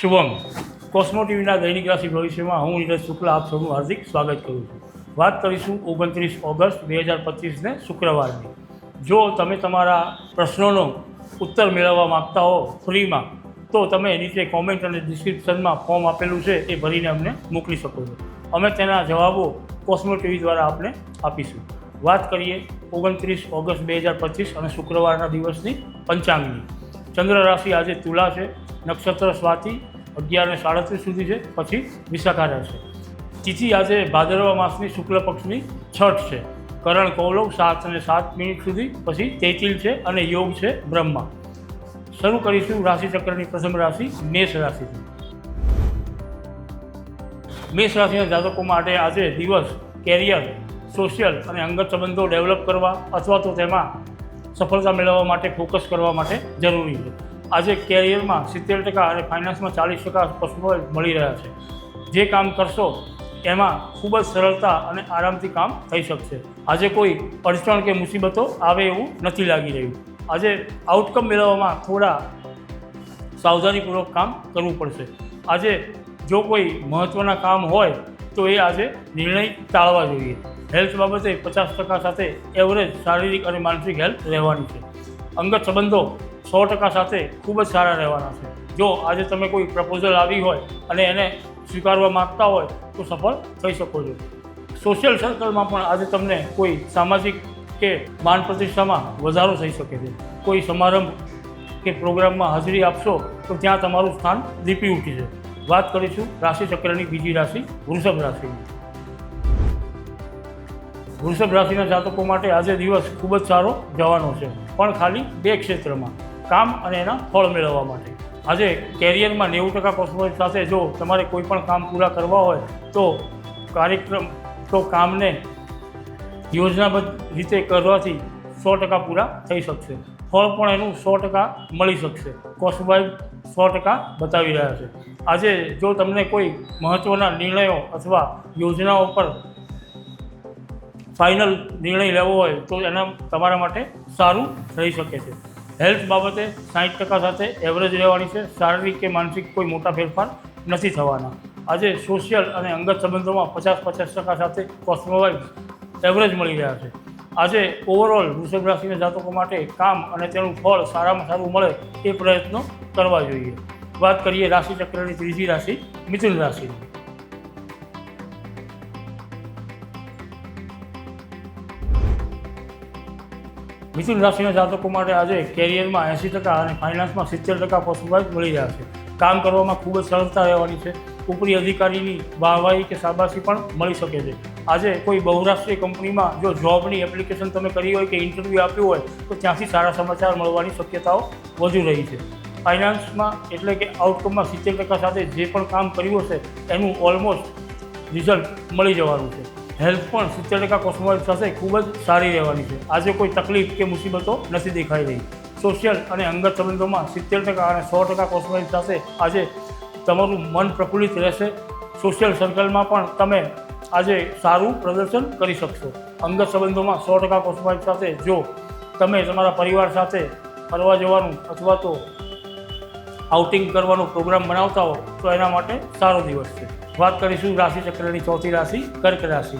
શુભમ. કોસ્મો ટીવીના દૈનિક રાશિ ભવિષ્યમાં હું નીરજ શુક્લા આપ સૌનું હાર્દિક સ્વાગત કરું છું. વાત કરીશું ઓગણત્રીસ ઓગસ્ટ બે હજાર પચીસને શુક્રવારની. જો તમે તમારા પ્રશ્નોનો ઉત્તર મેળવવા માગતા હો ફ્રીમાં, તો તમે નીચે કોમેન્ટ અને ડિસ્ક્રિપ્શનમાં ફોર્મ આપેલું છે એ ભરીને અમને મોકલી શકો છો. અમે તેના જવાબો કોસ્મો ટીવી દ્વારા આપને આપીશું. વાત કરીએ ઓગણત્રીસ ઓગસ્ટ બે હજાર પચીસ અને શુક્રવારના દિવસની પંચાંગની. ચંદ્ર રાશિ આજે તુલા છે, નક્ષત્ર સ્વાતિ, અગિયાર ને સાડત્રીસ સુધી છે, પછી વિશાખા રહેશે તિથિ આજે ભાદરવા માસની શુક્લ પક્ષની છઠ છે. કરણ કૌલવ સાત અને સાત મિનિટ સુધી, પછી તેતિલ છે અને યોગ છે બ્રહ્મા. શરૂ કરીશું રાશિચક્રની પ્રથમ રાશિ, મેષ રાશિથી. મેષ રાશિના જાતકો માટે આજે દિવસ કેરિયર સોશિયલ અને અંગત સંબંધો ડેવલપ કરવા અથવા તો તેમાં સફળતા મેળવવા માટે ફોકસ કરવા માટે જરૂરી છે. આજે કેરિયરમાં સિત્તેર ટકા અને ફાઇનાન્સમાં ચાલીસ ટકા પશુઓ મળી રહ્યા છે. જે કામ કરશો, એમાં ખૂબ જ સરળતા અને આરામથી કામ થઈ શકશે. આજે કોઈ અડચણ કે મુસીબતો આવે એવું નથી લાગી રહ્યું. આજે આઉટકમ મેળવવામાં થોડા સાવધાનીપૂર્વક કામ કરવું પડશે. આજે જો કોઈ મહત્ત્વના કામ હોય, તો એ આજે નિર્ણય ટાળવા જોઈએ. હેલ્થ બાબતે પચાસ ટકા સાથે એવરેજ શારીરિક અને માનસિક હેલ્થ રહેવાની છે. અંગત સંબંધો સો ટકા સાથે ખૂબ જ સારા રહેવાના છે. જો આજે તમે કોઈ પ્રપોઝલ આવી હોય અને એને સ્વીકારવા માગતા હોય તો સફળ થઈ શકો છો. સોશિયલ સર્કલમાં પણ આજે તમને કોઈ સામાજિક કે માન પ્રતિષ્ઠામાં વધારો થઈ શકે છે. કોઈ સમારંભ કે પ્રોગ્રામમાં હાજરી આપશો તો ત્યાં તમારું સ્થાન દીપી ઉઠી છે વાત કરીશું રાશિ ચક્રની બીજી રાશિ વૃષભ રાશિની. વૃષભ રાશિના જાતકો માટે આજે દિવસ ખૂબ જ સારો જવાનો છે. પણ ખાલી બે ક્ષેત્રમાં, કામ અને એના ફળ મેળવવા માટે. આજે કેરિયરમાં નેવું ટકા પર્સન્ટેજ સાથે જો તમારે કોઈ પણ કામ પૂરા કરવા હોય, તો કાર્યક્રમ, તો કામને યોજનાબદ્ધ રીતે કરવાથી સો ટકા પૂરા થઈ શકશે. ફળ પણ એનું સો ટકા મળી શકશે. કોસ્ટવાઇઝ સો ટકા બતાવી રહ્યા છે. આજે જો તમને કોઈ મહત્ત્વના નિર્ણયો અથવા યોજનાઓ પર ફાઇનલ નિર્ણય લેવો હોય તો એના તમારા માટે સારું રહી શકે છે. હેલ્થ બાબતે સાઠ ટકા સાથે એવરેજ રહેવાની છે. શારીરિક કે માનસિક કોઈ મોટા ફેરફાર નથી થવાના. આજે સોશિયલ અને અંગત સંબંધોમાં પચાસ પચાસ ટકા સાથે કોસ્મોવાઇઝ એવરેજ મળી રહ્યા છે. આજે ઓવરઓલ વૃષભ રાશિના જાતકો માટે કામ અને તેનું ફળ સારામાં સારું મળે એ પ્રયત્નો કરવા જોઈએ. વાત કરીએ રાશિ ચક્રની ત્રીજી રાશિ, મિથુન રાશિની. મિથુન રાશિના જાતકો માટે આજે કેરિયરમાં એંસી ટકા અને ફાઇનાન્સમાં સિત્તેર ટકા પોસિબલ મળી રહ્યા છે. કામ કરવામાં ખૂબ જ સરળતા રહેવાની છે. ઉપરી અધિકારીની વાહવાહી કે શાબાશી પણ મળી શકે છે. આજે કોઈ બહુરાષ્ટ્રીય કંપનીમાં જો જોબની એપ્લિકેશન તમે કરી હોય કે ઇન્ટરવ્યૂ આપ્યું હોય, તો ત્યાંથી સારા સમાચાર મળવાની શક્યતાઓ વધુ રહી છે. ફાઇનાન્સમાં એટલે કે આઉટકમમાં સિત્તેર ટકા સાથે જે પણ કામ કર્યું હશે, એનું ઓલમોસ્ટ રિઝલ્ટ મળી જવાનું છે. હેલ્થ પણ સિત્તેર ટકા કોસ્મોવાઇઝ સાથે ખૂબ જ સારી રહેવાની છે. આજે કોઈ તકલીફ કે મુસીબતો નથી દેખાઈ રહી. સોશિયલ અને અંગત સંબંધોમાં સિત્તેર ટકા અને સો ટકા કોસ્મોવાઇઝ સાથે આજે તમારું મન પ્રફુલ્લિત રહેશે. સોશિયલ સર્કલમાં પણ તમે આજે સારું પ્રદર્શન કરી શકશો. અંગત સંબંધોમાં સો ટકા કોસ્મોવાઇઝ સાથે જો તમે તમારા પરિવાર સાથે ફરવા જવાનું અથવા તો આઉટિંગ કરવાનો પ્રોગ્રામ બનાવતા હો, તો એના માટે સારો દિવસ છે. વાત કરીશું રાશિ ચક્રની ચોથી રાશિ, કર્ક રાશિ.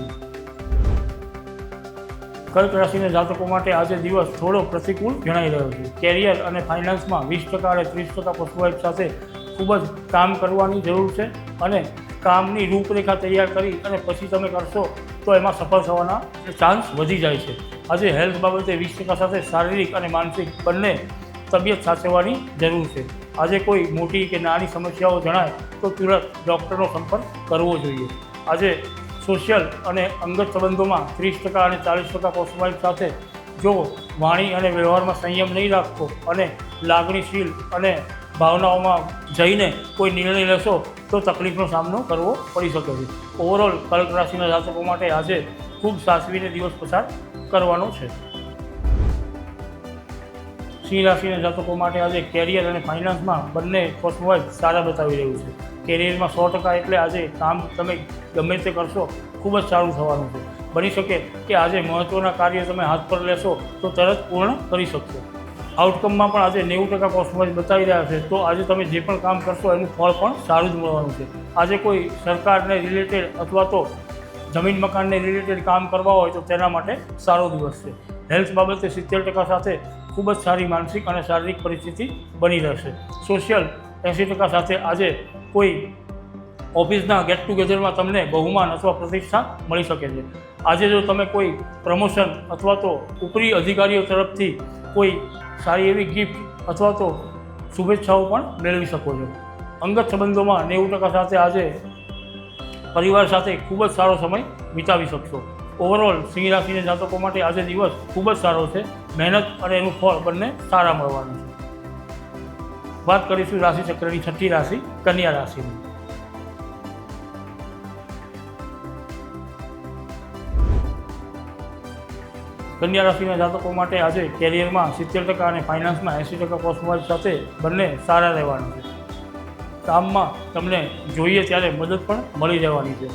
કર્ક રાશિના જાતકો માટે આજે દિવસ થોડો પ્રતિકૂળ જણાઈ રહ્યો છે. કેરિયર અને ફાઇનાન્સમાં વીસ ટકા અને ત્રીસ ટકા પશુવાઇફ સાથે ખૂબ જ કામ કરવાની જરૂર છે અને કામની રૂપરેખા તૈયાર કરી અને પછી તમે કરશો તો એમાં સફળ થવાના ચાન્સ વધી જાય છે. આજે હેલ્થ બાબતે વીસ ટકા સાથે શારીરિક અને માનસિક બંને તબિયત સાચવવાની જરૂર છે. આજે કોઈ મોટી કે નાની સમસ્યાઓ જણાય તો તુરંત ડૉક્ટરનો સંપર્ક કરવો જોઈએ. આજે સોશિયલ અને અંગત સંબંધોમાં ત્રીસ ટકા અને ચાલીસ ટકા કોસ્માઇલ સાથે જો વાણી અને વ્યવહારમાં સંયમ નહીં રાખતો અને લાગણીશીલ અને ભાવનાઓમાં જઈને કોઈ નિર્ણય લેશો તો તકલીફનો સામનો કરવો પડી શકે છે. ઓવરઓલ કર્ક રાશિના જાતકો માટે આજે ખૂબ સાચવીને દિવસ પસાર કરવાનો છે. સિંહ રાશિના જાતકો માટે આજે કેરિયર અને ફાઇનાન્સમાં બંને કોસ્મવાઇઝ સારા બતાવી રહ્યું છે. કેરિયરમાં સો ટકા એટલે આજે કામ તમે ગમે તે કરશો, ખૂબ જ સારું થવાનું છે. બની શકે કે આજે મહત્ત્વના કાર્ય તમે હાથ પર લેશો, તો તરત પૂર્ણ કરી શકશો. આઉટકમમાં પણ આજે નેવું ટકા કોસ્મોવાઇઝ બતાવી રહ્યા છે, તો આજે તમે જે પણ કામ કરશો, એનું ફળ પણ સારું જ મળવાનું છે. આજે કોઈ સરકારને રિલેટેડ અથવા તો જમીન મકાનને રિલેટેડ કામ કરવા હોય, તો તેના માટે સારો દિવસ છે. હેલ્થ બાબતે સિત્તેર ટકા સાથે ખૂબ જ સારી માનસિક અને શારીરિક પરિસ્થિતિ બની રહેશે. સોશિયલ એંસી ટકા સાથે આજે કોઈ ઓફિસના ગેટ ટુગેધરમાં તમને બહુમાન અથવા પ્રતિષ્ઠા મળી શકે છે. આજે જો તમે કોઈ પ્રમોશન અથવા તો ઉપરી અધિકારીઓ તરફથી કોઈ સારી એવી ગિફ્ટ અથવા તો શુભેચ્છાઓ પણ મેળવી શકો છો. અંગત સંબંધોમાં નેવું ટકા સાથે આજે પરિવાર સાથે ખૂબ જ સારો સમય વિતાવી શકશો. ઓવરઓલ સિંહ રાશિના જાતકો માટે આજે દિવસ ખૂબ જ સારો છે. મહેનત અને એનું ફળ બંને સારા મળવાનું છે. વાત કરીશું રાશિ ચક્રની છઠ્ઠી રાશિ, કન્યા રાશિની. કન્યા રાશિના જાતકો માટે આજે કેરિયરમાં સિત્તેર ટકા અને ફાઇનાન્સમાં એંસી ટકા કોસ્મોવાઇઝ સાથે બંને સારા રહેવાનું છે. કામમાં તમને જોઈએ ત્યારે મદદ પણ મળી જવાની છે.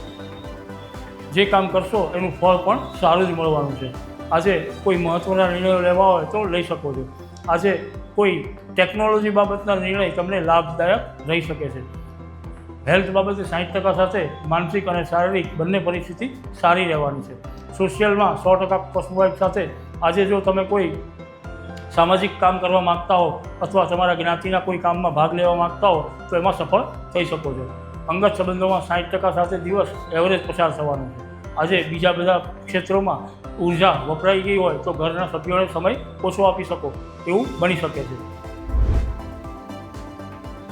જે કામ કરશો એનું ફળ પણ સારું જ મળવાનું છે. આજે કોઈ મહત્ત્વના નિર્ણયો લેવા હોય તો લઈ શકો છો. આજે કોઈ ટેકનોલોજી બાબતના નિર્ણય તમને લાભદાયક રહી શકે છે. હેલ્થ બાબતે સાઠ ટકા સાથે માનસિક અને શારીરિક બંને પરિસ્થિતિ સારી રહેવાની છે. સોશિયલમાં સો ટકા કોસ્મોવાઇફ સાથે આજે જો તમે કોઈ સામાજિક કામ કરવા માગતા હો અથવા તમારા જ્ઞાતિના કોઈ કામમાં ભાગ લેવા માગતા હો તો એમાં સફળ થઈ શકો છો. અંગત સંબંધોમાં સાઠ ટકા સાથે દિવસ એવરેજ પસાર થવાનો છે. આજે બીજા બધા ક્ષેત્રોમાં ઊર્જા વપરાઈ ગઈ હોય તો ઘરના સભ્યોને સમય ઓછો આપી શકો એવું બની શકે છે.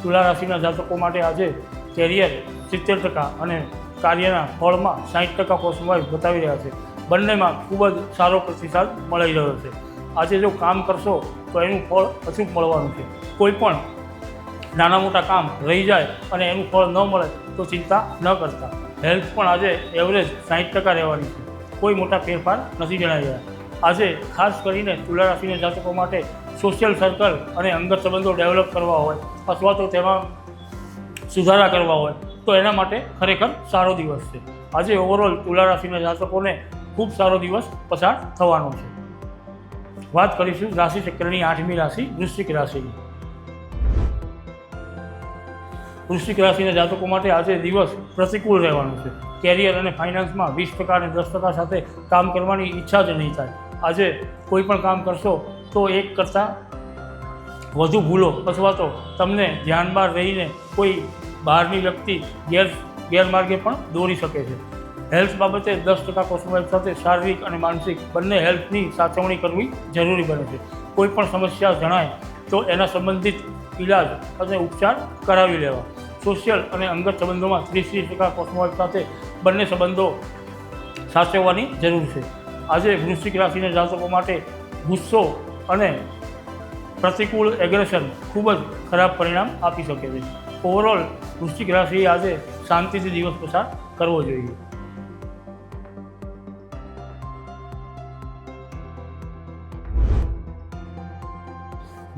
તુલા રાશિના જાતકો માટે આજે કેરિયર સિત્તેર ટકા અને કાર્યના ફળમાં સાઠ ટકા કોસ્મોવાઇઝ બતાવી રહ્યા છે. બંનેમાં ખૂબ જ સારો પ્રતિસાદ મળી રહ્યો છે. આજે જો કામ કરશો તો એનું ફળ અચૂક મળવાનું છે. કોઈ પણ નાના મોટા કામ રહી જાય અને એનું ફળ ન મળે તો ચિંતા ન કરતા. હેલ્થ પણ આજે એવરેજ સાઠ ટકા રહેવાની છે. કોઈ મોટા ફેરફાર નથી જણાઈ રહ્યા આજે ખાસ કરીને તુલા રાશિના જાતકો માટે સોશિયલ સર્કલ અને અંગત સંબંધો ડેવલપ કરવા હોય અથવા તો તેમાં સુધારા કરવા હોય, તો એના માટે ખરેખર સારો દિવસ છે. આજે ઓવરઓલ તુલા રાશિના જાતકોને ખૂબ સારો દિવસ પસાર થવાનો છે. વાત કરીશું રાશિ ચક્રની આઠમી રાશિ વૃશ્ચિક રાશિની. વૃશ્ચિક રાશિના જાતકો માટે આજે દિવસ પ્રતિકૂળ રહેવાનો છે. કેરિયર અને ફાઇનાન્સમાં વીસ ટકા અને દસ ટકા સાથે કામ કરવાની ઈચ્છા જ નહીં થાય. આજે કોઈ પણ કામ કરશો તો એક કરતાં વધુ ભૂલો અથવા તો તમને ધ્યાન બહાર રહીને કોઈ બહારની વ્યક્તિ ગેર, ગેરમાર્ગે પણ દોરી શકે છે. હેલ્થ બાબતે દસ ટકા કોસ્મોવાઇફ સાથે શારીરિક અને માનસિક બંને હેલ્થની સાચવણી કરવી જરૂરી બને છે. કોઈ પણ સમસ્યા જણાય તો એના સંબંધિત ઇલાજ અને ઉપચાર કરાવી લેવા. સોશિયલ અને અંગત સંબંધોમાં ત્રીસ ત્રીસ ટકા કોસ્મોવાઇફ સાથે બંને સંબંધો સાચવવાની જરૂર છે. આજે વૃશ્ચિક રાશિના જાતકો માટે ગુસ્સો અને પ્રતિકૂળ એગ્રેશન ખૂબ જ ખરાબ પરિણામ આપી શકે છે. ઓવરઓલ વૃશ્ચિક રાશિએ આજે શાંતિથી દિવસ પસાર કરવો જોઈએ.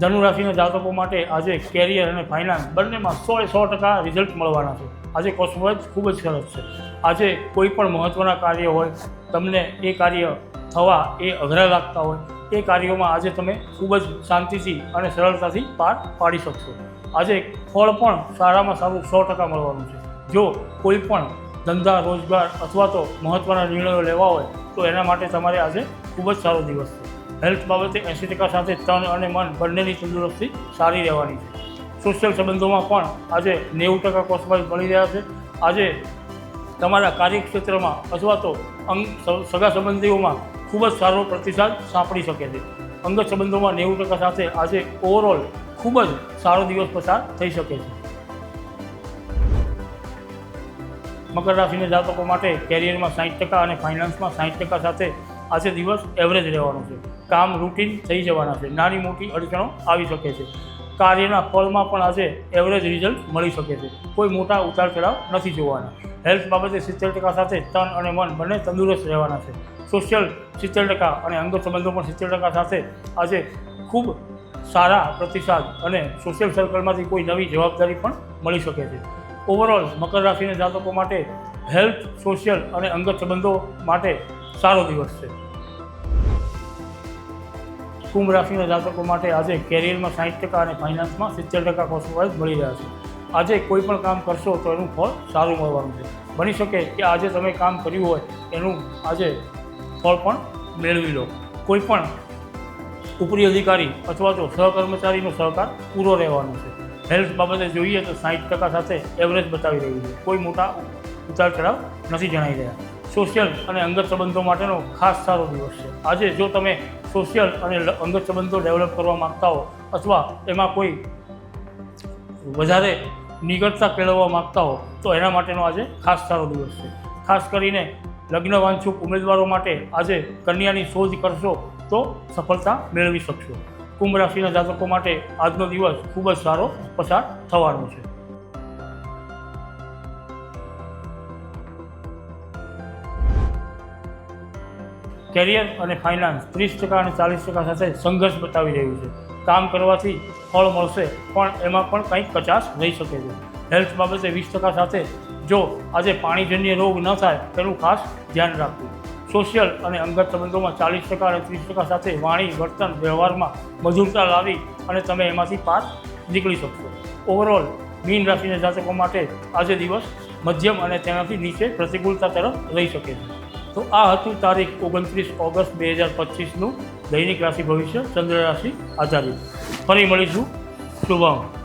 ધનુ રાશિના જાતકો માટે આજે કેરિયર અને ફાઇનાન્સ બંનેમાં સો એ સો ટકા રિઝલ્ટ મળવાના છે. આજે કોસ્મોવાઇઝ ખૂબ જ સરસ છે. આજે કોઈ પણ મહત્ત્વના કાર્ય હોય, તમને એ કાર્ય થવા એ અઘરા લાગતા હોય, એ કાર્યોમાં આજે તમે ખૂબ જ શાંતિથી અને સરળતાથી પાર પાડી શકશો. આજે ફળ પણ સારામાં સારું સો ટકા મળવાનું છે. જો કોઈ પણ ધંધા, રોજગાર અથવા તો મહત્ત્વના નિર્ણયો લેવા હોય, તો એના માટે તમારે આજે ખૂબ જ સારો દિવસ છે. હેલ્થ બાબતે એંસી ટકા સાથે તન અને મન બંનેની તંદુરસ્તી સારી રહેવાની છે. સોશિયલ સંબંધોમાં પણ આજે નેવું ટકા કોસ્મોવાઇઝ મળી રહ્યા છે. આજે તમારા કાર્યક્ષેત્રમાં અથવા તો અંગ સગા સંબંધીઓમાં ખૂબ જ સારો પ્રતિસાદ સાંપડી શકે છે. અંગત સંબંધોમાં નેવું ટકા સાથે આજે ઓવરઓલ ખૂબ જ સારો દિવસ પસાર થઈ શકે છે. મકર રાશિના જાતકો માટે કેરિયરમાં સાઠ ટકા અને ફાઇનાન્સમાં સાઠ ટકા સાથે આજે દિવસ એવરેજ રહેવાનો છે. કામ રૂટીન થઈ જવાના છે. નાની મોટી અડચણો આવી શકે છે. કાર્યના ફળમાં પણ આજે એવરેજ રિઝલ્ટ મળી શકે છે. કોઈ મોટા ઉતાર ચઢાવ નથી જોવાના. હેલ્થ બાબતે સિત્તેર ટકા સાથે તન અને મન બંને તંદુરસ્ત રહેવાના છે. સોશિયલ સિત્તેર ટકા અને અંગત સંબંધો પણ સિત્તેર ટકા સાથે આજે ખૂબ સારા પ્રતિસાદ અને સોશિયલ સર્કલમાંથી કોઈ નવી જવાબદારી પણ મળી શકે છે. ઓવરઓલ મકર રાશિના જાતકો માટે હેલ્થ સોશિયલ અને અંગત સંબંધો માટે સારો દિવસ છે. કુંભ રાશિના જાતકો માટે આજે કેરિયરમાં સાઠ ટકા અને ફાઇનાન્સમાં સિત્તેર ટકા કોસ્ટવાઇઝ મળી રહ્યા છે. આજે કોઈ પણ કામ કરશો તો એનું ફળ સારું મળવાનું છે. બની શકે કે આજે તમે કામ કર્યું હોય, એનું આજે ફળ પણ મેળવી લો. કોઈ પણ ઉપરી અધિકારી અથવા તો સહકર્મચારીનો સહકાર પૂરો રહેવાનો છે. હેલ્થ બાબતે જોઈએ તો સાઠ ટકા સાથે એવરેજ બતાવી રહ્યું છે. કોઈ મોટા ઉતાર ચઢાવ નથી જણાઈ રહ્યા. સોશિયલ અને અંગત સંબંધો માટેનો ખાસ સારો દિવસ છે. આજે જો તમે સોશિયલ અને અંગત સંબંધો ડેવલપ કરવા માંગતા હો, અથવા એમાં કોઈ વધારે નિકટતા કેળવવા માંગતા હો, તો એના માટેનો આજે ખાસ સારો દિવસ છે. ખાસ કરીને લગ્નવાંછુક ઉમેદવારો માટે આજે કન્યાની શોધ કરશો તો સફળતા મેળવી શકશો. કુંભ રાશિના જાતકો માટે આજનો દિવસ ખૂબ જ સારો પસાર થવાનો છે. કેરિયર અને ફાઇનાન્સ ત્રીસ ટકા અને ચાલીસ ટકા સાથે સંઘર્ષ બતાવી રહ્યું છે. કામ કરવાથી ફળ મળશે, પણ એમાં પણ કંઈક કચાશ રહી શકે છે. હેલ્થ બાબતે વીસ ટકા સાથે જો આજે પાણીજન્ય રોગ ન થાય, તેનું ખાસ ધ્યાન રાખવું. સોશિયલ અને અંગત સંબંધોમાં ચાલીસ ટકા અને ત્રીસ ટકા સાથે વાણી, વર્તન, વ્યવહારમાં મધુરતા લાવી અને તમે એમાંથી પાર નીકળી શકશો. ઓવરઓલ મીન રાશિના જાતકો માટે આજે દિવસ મધ્યમ અને તેનાથી નીચે પ્રતિકૂળતા તરફ રહી શકે છે. તો આ હતું તારીખ ઓગણત્રીસ ઓગસ્ટ બે હજાર પચીસનું દૈનિક રાશિ ભવિષ્ય ચંદ્ર રાશિ આધારિત. ફરી મળીશું. શુભમ.